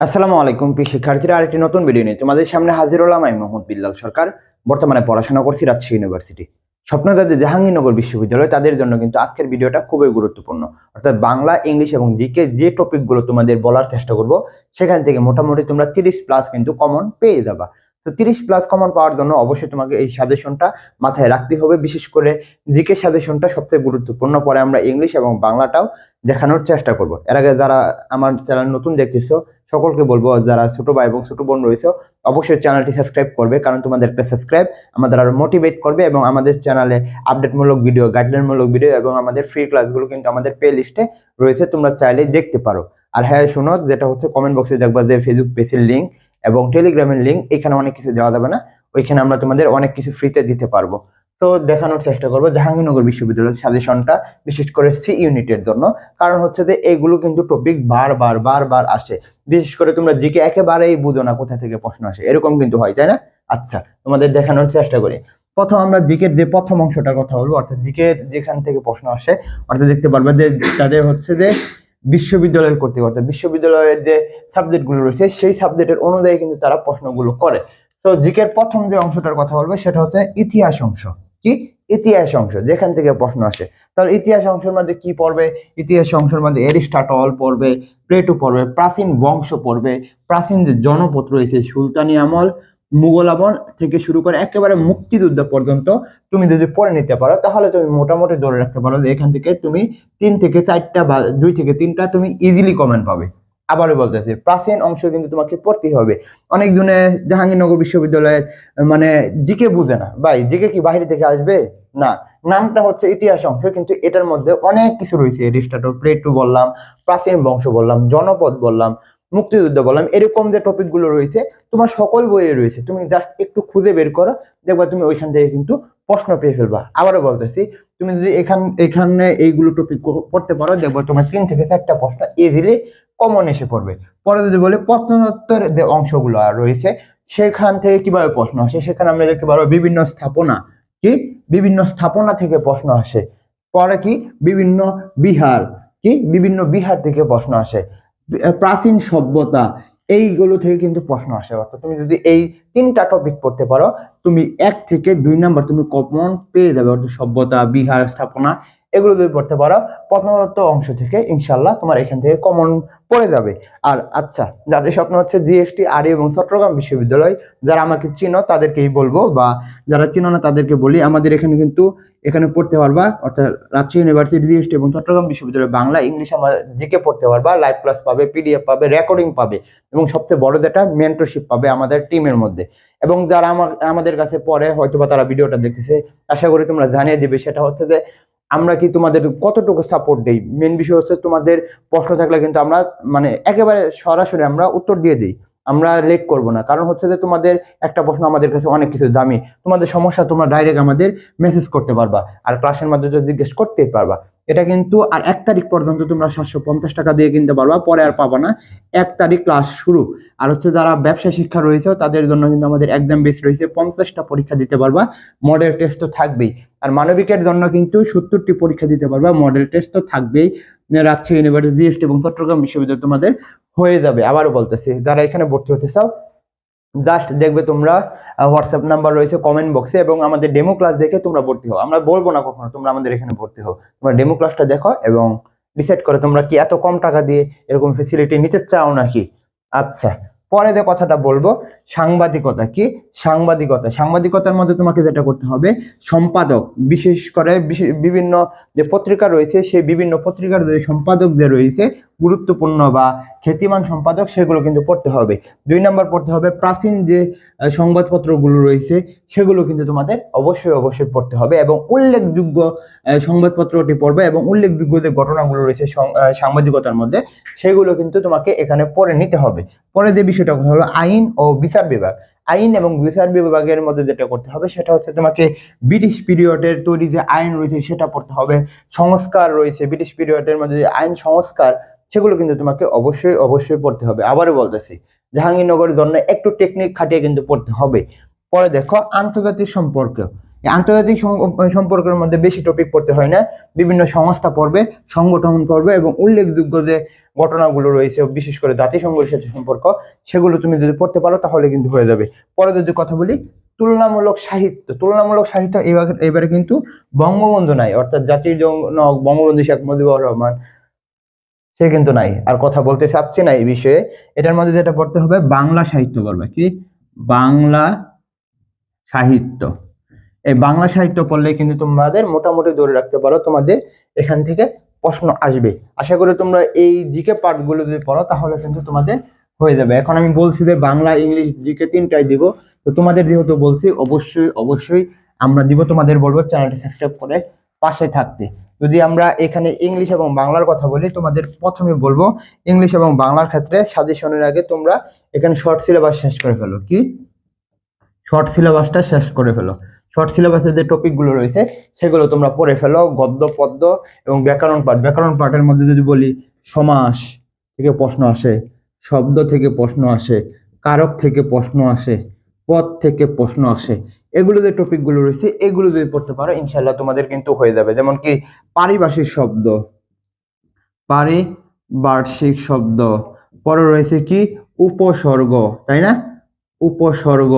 আসসালামু আলাইকুম, প্রিয় শিক্ষার্থীরা, আরেকটি নতুন ভিডিও নিয়ে তোমাদের সামনে হাজির হলাম আমি মোহাম্মদ বিল্লাল সরকার, বর্তমানে পড়াশোনা করছি রাজশাহী ইউনিভার্সিটি স্বপ্নদাদের জাহাঙ্গীরনগর বিশ্ববিদ্যালয়, তাদের জন্য কিন্তু আজকের ভিডিওটা খুবই গুরুত্বপূর্ণ। অর্থাৎ বাংলা, ইংলিশ এবং জিকে যে টপিকগুলো তোমাদের বলার চেষ্টা করব, সেখান থেকে মোটামুটি তোমরা তিরিশ প্লাস কিন্তু কমন পেয়ে যাবা। তো তিরিশ প্লাস কমন পাওয়ার জন্য অবশ্যই তোমাকে এই সাজেশনটা মাথায় রাখতে হবে, বিশেষ করে জিকে সাজেশনটা সবচেয়ে গুরুত্বপূর্ণ। পরে আমরা ইংলিশ এবং বাংলাটাও দেখানোর চেষ্টা করব। এর আগে যারা আমার চ্যানেল নতুন দেখতেছো সকলকে বলব, যারা ছোট ভাই এবং ছোট বোন রয়েছে, অবশ্যই চ্যানেলটি সাবস্ক্রাইব করবে, কারণ তোমাদের সাবস্ক্রাইব আমাদের আরও মোটিভেট করবে এবং আমাদের চ্যানেলে আপডেটমূলক ভিডিও গাইডলাইনমূলক ভিডিও এবং আমাদের ফ্রি ক্লাসগুলো কিন্তু আমাদের প্লে লিস্টে রয়েছে, তোমরা চাইলে দেখতে পারো। আর হ্যাঁ শোনো, যেটা হচ্ছে কমেন্ট বক্সে দেখবা যে ফেসবুক পেজের লিঙ্ক এবং টেলিগ্রামের লিঙ্ক এখানে অনেক কিছু দেওয়া যাবে না, ওইখানে আমরা তোমাদের অনেক কিছু ফ্রিতে দিতে পারব। তো দেখানোর চেষ্টা করব, জাহাঙ্গীরনগর বিশ্ববিদ্যালয়ের সাজেশনটা বিশেষ করে সি ইউনিটের জন্য, কারণ হচ্ছে যে এইগুলো কিন্তু টপিক বারবার বারবার আসে। বিশেষ করে তোমরা জিকে একেবারেই বুঝো না কোথা থেকে প্রশ্ন আসে। এরকম কিন্তু হয়, তাই না? আচ্ছা তোমাদের দেখানোর চেষ্টা করি। প্রথম আমরা জিকের যে প্রথম অংশটার কথা বলব, অর্থাৎ জিকে যেখান থেকে প্রশ্ন আসে, অর্থাৎ দেখতে পারবে যে তাদের হচ্ছে যে বিশ্ববিদ্যালয়ের কর্তৃক, অর্থাৎ বিশ্ববিদ্যালয়ের যে সাবজেক্টগুলো রয়েছে, সেই সাবজেক্টের অনুযায়ী কিন্তু তারা প্রশ্নগুলো করে। তো জিকের প্রথম যে অংশটার কথা বলবে, সেটা হচ্ছে ইতিহাস অংশ। কি? ইতিহাস অংশ, যেখান থেকে প্রশ্ন আসে। তাহলে ইতিহাস অংশের মধ্যে কি পড়বে? ইতিহাস অংশের মধ্যে এরিস্টাটল পড়বে, প্লেটো পড়বে, প্রাচীন বংশ পড়বে, প্রাচীন যে জনপদ রয়েছে সুলতানি আমল, মুঘল আমল থেকে শুরু করে একেবারে মুক্তিযুদ্ধ পর্যন্ত তুমি যদি পড়ে নিতে পারো, তাহলে তুমি মোটামুটি ধরে রাখতে পারো যে এখান থেকে তুমি তিন থেকে চারটা বা দুই থেকে তিনটা তুমি ইজিলি কমেন্ট পাবে। আবারও বলতেছি, প্রাচীন অংশ কিন্তু তোমাকে পড়তেই হবে। অনেক জনে জাহাঙ্গীরনগর বিশ্ববিদ্যালয়ের মানে জিকে বুঝে না। ভাই, জিকে কি বাইরে থেকে আসবে? না। নামটা হচ্ছে ইতিহাস অংশ, কিন্তু এটার মধ্যে অনেক কিছু রয়েছে। এরিস্টাটল, প্লেটো বললাম, প্রাচীন বংশ বললাম, জনপদ বললাম, মুক্তিযুদ্ধ বললাম, এরকম যে টপিকগুলো রয়েছে, তোমার সকল বইয়ে রয়েছে। তুমি জাস্ট একটু খুঁজে বের করো, দেখবা তুমি ওইখান থেকে কিন্তু প্রশ্ন পেয়ে ফেলবা। আবারও বলতেছি, তুমি যদি এখান, এখানে এইগুলো টপিক পড়তে পারো, দেখব তোমার তিন থেকে চারটা প্রশ্ন ইজিলি কমন এসে পড়বে। পরে যদি বলি প্রশ্নোত্তর যে অংশগুলো রয়েছে, সেখান থেকে কীভাবে প্রশ্ন আসে? সেখানে আমরা দেখতে পারব বিভিন্ন স্থাপনা কি? বিভিন্ন স্থাপনা থেকে প্রশ্ন আসে। পরে কি? বিভিন্ন বিহার কি? বিভিন্ন বিহার থেকে প্রশ্ন আসে। প্রাচীন সভ্যতা, এইগুলো থেকে কিন্তু প্রশ্ন আসে। অর্থাৎ তুমি যদি এই তিনটা টপিক পড়তে পারো, তুমি এক থেকে দুই নাম্বার তুমি কমন পেয়ে যাবে। অর্থাৎ সভ্যতা, বিহার, স্থাপনা এগুলো যদি পড়তে পারো, প্রথমত অংশ থেকে ইনশাল্লাহ তোমার এখান থেকে কমন পড়ে যাবে। আর আচ্ছা যাদের স্বপ্ন হচ্ছে জিএসটি আরি এবং চট্টগ্রাম বিশ্ববিদ্যালয়, যারা আমাকে চিনো তাদেরকেই বলব বা যারা চিনো না তাদেরকে বলি, আমাদের এখানে কিন্তু এখানে পড়তে পারবা, অর্থাৎ রাজশাহী ইউনিভার্সিটি জিএসটি এবং চট্টগ্রাম বিশ্ববিদ্যালয় বাংলা, ইংলিশ আমার জিকে পড়তে পারবা লাইভ ক্লাস পাবে পিডিএফ পাবে রেকর্ডিং পাবে এবং সবচেয়ে বড় যেটা মেন্টরশিপ পাবে আমাদের টিমের মধ্যে। এবং যারা আমার, আমাদের কাছে পরে হয়তো বা তারা ভিডিওটা দেখতেছে, আশা করি তোমরা জানিয়ে দিবে, সেটা হচ্ছে যে আমরা কি তোমাদের কতটুকু সাপোর্ট দেই? মেন বিষয় হচ্ছে তোমাদের প্রশ্ন থাকলে কিন্তু আমরা মানে একেবারে সরাসরি আমরা উত্তর দিয়ে দিই। আমরা লেট করব না। কারণ হচ্ছে যে তোমাদের একটা প্রশ্ন আমাদের কাছে অনেক কিছু দামি। তোমাদের সমস্যা তোমরা ডাইরেক্ট আমাদের মেসেজ করতে পারবা। আর ক্লাসের মাধ্যমে যদি জিজ্ঞেস করতেই পারবা। এটা কিন্তু আর এক তারিখ পর্যন্ত তোমরা সাতশো পঞ্চাশ টাকা দিয়ে কিনতে পারবা, পরে আর পাবা না। এক তারিখ ক্লাস শুরু। আর হচ্ছে যারা ব্যবসা শিক্ষা রয়েছে, তাদের জন্য কিন্তু আমাদের এক্সাম বেস রয়েছে। পঞ্চাশটা পরীক্ষা দিতে পারবা। মডেল টেস্ট তো থাকবেই। আর মানবিকের জন্য কিন্তু সত্তরটি পরীক্ষা দিতে পারবা মডেল টেস্ট তো থাকবেই। রাজশাহী ইউনিভার্সিটি জিএসটি এবং চট্টগ্রাম বিশ্ববিদ্যালয় তোমাদের হয়ে যাবে। আবারও বলতেছি, যারা এখানে ভর্তি হতে চাও জাস্ট দেখবে তোমরা হোয়াটসঅ্যাপ নাম্বার রয়েছে কমেন্ট বক্সে এবং আমাদের ডেমো ক্লাস দেখে তোমরা ভর্তি হও। আমরা বলব না কখনো তোমরা আমাদের এখানে ভর্তি হও। তোমরা ডেমো ক্লাসটা দেখো এবং ডিসাইড করো তোমরা কি এত কম টাকা দিয়ে এরকম ফেসিলিটি নিতে চাও নাকি। আচ্ছা পরে যে কথাটা বলব, সাংবাদিকতা কি? সাংবাদিকতা। সাংবাদিকতার মধ্যে তোমাকে যেটা করতে হবে, সম্পাদক, বিশেষ করে বিভিন্ন যে পত্রিকা রয়েছে, সেই বিভিন্ন পত্রিকার যে সম্পাদক যে রয়েছে, গুরুত্বপূর্ণ বা খ্যাতিমান সম্পাদক, সেগুলো কিন্তু পড়তে হবে। দুই নম্বর পড়তে হবে, প্রাচীন যে সংবাদপত্রগুলো রয়েছে, সেগুলো কিন্তু তোমাদের অবশ্যই অবশ্যই পড়তে হবে এবং উল্লেখযোগ্য সংবাদপত্রটি পড়বে এবং উল্লেখযোগ্য যে ঘটনাগুলো রয়েছে সাংবাদিকতার মধ্যে, সেগুলো কিন্তু তোমাকে এখানে পড়ে নিতে হবে। পরে যে কথা হলো আইন ও বিচার বিভাগ। আইন এবং বিচার বিভাগের মধ্যে যেটা করতে হবে সেটা হচ্ছে তোমাকে ব্রিটিশ পিরিয়ডের তৈরি যে আইন রয়েছে সেটা পড়তে হবে। সংস্কার রয়েছে ব্রিটিশ পিরিয়ডের মধ্যে যে আইন সংস্কার, সেগুলো কিন্তু তোমাকে অবশ্যই অবশ্যই পড়তে হবে। আবারও বলতেছি, জাহাঙ্গীরনগরের জন্য একটু টেকনিক খাটিয়ে কিন্তু পড়তে হবে। পরে দেখো, আন্তর্জাতিক সম্পর্ক। আন্তর্জাতিক সম্পর্কের মধ্যে বেশি টপিক পড়তে হয় না। বিভিন্ন সংস্থা পড়বে, সংগঠন পড়বে এবং উল্লেখযোগ্য যে ঘটনাগুলো রয়েছে, বিশেষ করে জাতিসংঘের সাথে সম্পর্ক, সেগুলো তুমি যদি পড়তে পারো তাহলে কিন্তু হয়ে যাবে। পরে যদি কথা বলি, তুলনামূলক সাহিত্য। তুলনামূলক সাহিত্য এবার এবারে কিন্তু বঙ্গবন্ধু নাই, অর্থাৎ জাতির জনক বঙ্গবন্ধু শেখ মুজিবুর রহমান, সে কিন্তু নাই। আর কথা বলতে চাচ্ছি না এই বিষয়ে। এটার মধ্যে যেটা পড়তে হবে, বাংলা সাহিত্য পড়বে। কি? বাংলা সাহিত্য। এই বাংলা সাহিত্য পড়লে কিন্তু তোমাদের মোটামুটি ধরে রাখতে পারো, তোমাদের এখান থেকে প্রশ্ন আসবে। আশা করি তোমরা এই জিকে পার্টগুলো যদি পড়ো, তাহলে কিন্তু তোমাদের হয়ে যাবে। এখন আমি বলছি যে বাংলা, ইংলিশ জিকে তিনটাই দিব। তো তোমাদের যেহেতু বলছি, অবশ্যই অবশ্যই আমরা দিব। তোমাদের বলব চ্যানেলটি সাবস্ক্রাইব করে পাশে থাকতে। যদি আমরা এখানে ইংলিশ এবং বাংলার কথা বলি, তোমাদের প্রথমে বলব, ইংলিশ এবং বাংলার ক্ষেত্রে সাজেশনের আগে তোমরা এখানে শর্ট সিলেবাস শেষ করে ফেলো। কি? শর্ট সিলেবাসটা শেষ করে ফেলো। শর্ট সিলেবাসে যে টপিকগুলো রয়েছে, সেগুলো তোমরা পড়ে ফেলো, গদ্য, পদ্য এবং ব্যাকরণ পাঠ। ব্যাকরণ পাঠের মধ্যে যদি বলি, সমাস থেকে প্রশ্ন আসে, শব্দ থেকে প্রশ্ন আসে, কারক থেকে প্রশ্ন আসে পদ থেকে প্রশ্ন আসে, এগুলো যে টপিকগুলো রয়েছে, এগুলো যদি পড়তে পারো ইনশাল্লাহ তোমাদের কিন্তু হয়ে যাবে। যেমন কি, পারিভাষিক শব্দ। পারিবার্ষিক শব্দ। পরে রয়েছে কি, উপসর্গ, তাই না? উপসর্গ।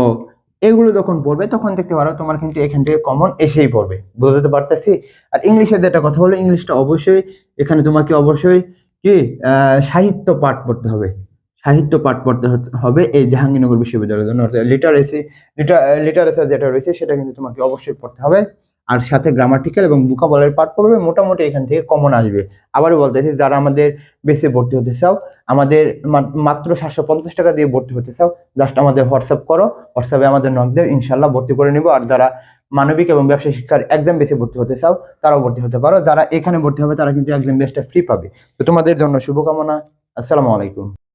এগুলো যখন পড়বে, তখন দেখতে পারো তোমার কিন্তু এখান থেকে কমন এসেই পড়বে। বোঝাতে পারতেছি? আর ইংলিশের যেটা কথা হলো ইংলিশটা অবশ্যই, এখানে তোমাকে অবশ্যই কি সাহিত্য পাঠ পড়তে হবে। সাহিত্য পাঠ পড়তে হবে এই জাহাঙ্গীরনগর বিশ্ববিদ্যালয়ের জন্য। লিটারেসি লিটারেচার যেটা রয়েছে, সেটা কিন্তু তোমাকে অবশ্যই পড়তে হবে। আর সাথে গ্রামাটিক্যাল এবং বুকাবলের পাঠ পড়বে, মোটামুটি এখান থেকে কমন আসবে। আবারও বলতেছি, যারা আমাদের বেসে ভর্তি হতে চাও, আমাদের মাত্র সাতশো পঞ্চাশ টাকা দিয়ে ভর্তি হতে চাও জাস্ট আমাদের হোয়াটসঅ্যাপ করো, হোয়াটসঅ্যাপে আমাদের নক দেও ইনশাল্লাহ ভর্তি করে নিব। আর যারা মানবিক এবং ব্যবসায় শিক্ষার একদম বেশি ভর্তি হতে চাও, তারাও ভর্তি হতে পারো। যারা এখানে ভর্তি হবে, তারা কিন্তু একদম বেস্টটা ফ্রি পাবে। তো তোমাদের জন্য শুভকামনা। আসসালামু আলাইকুম।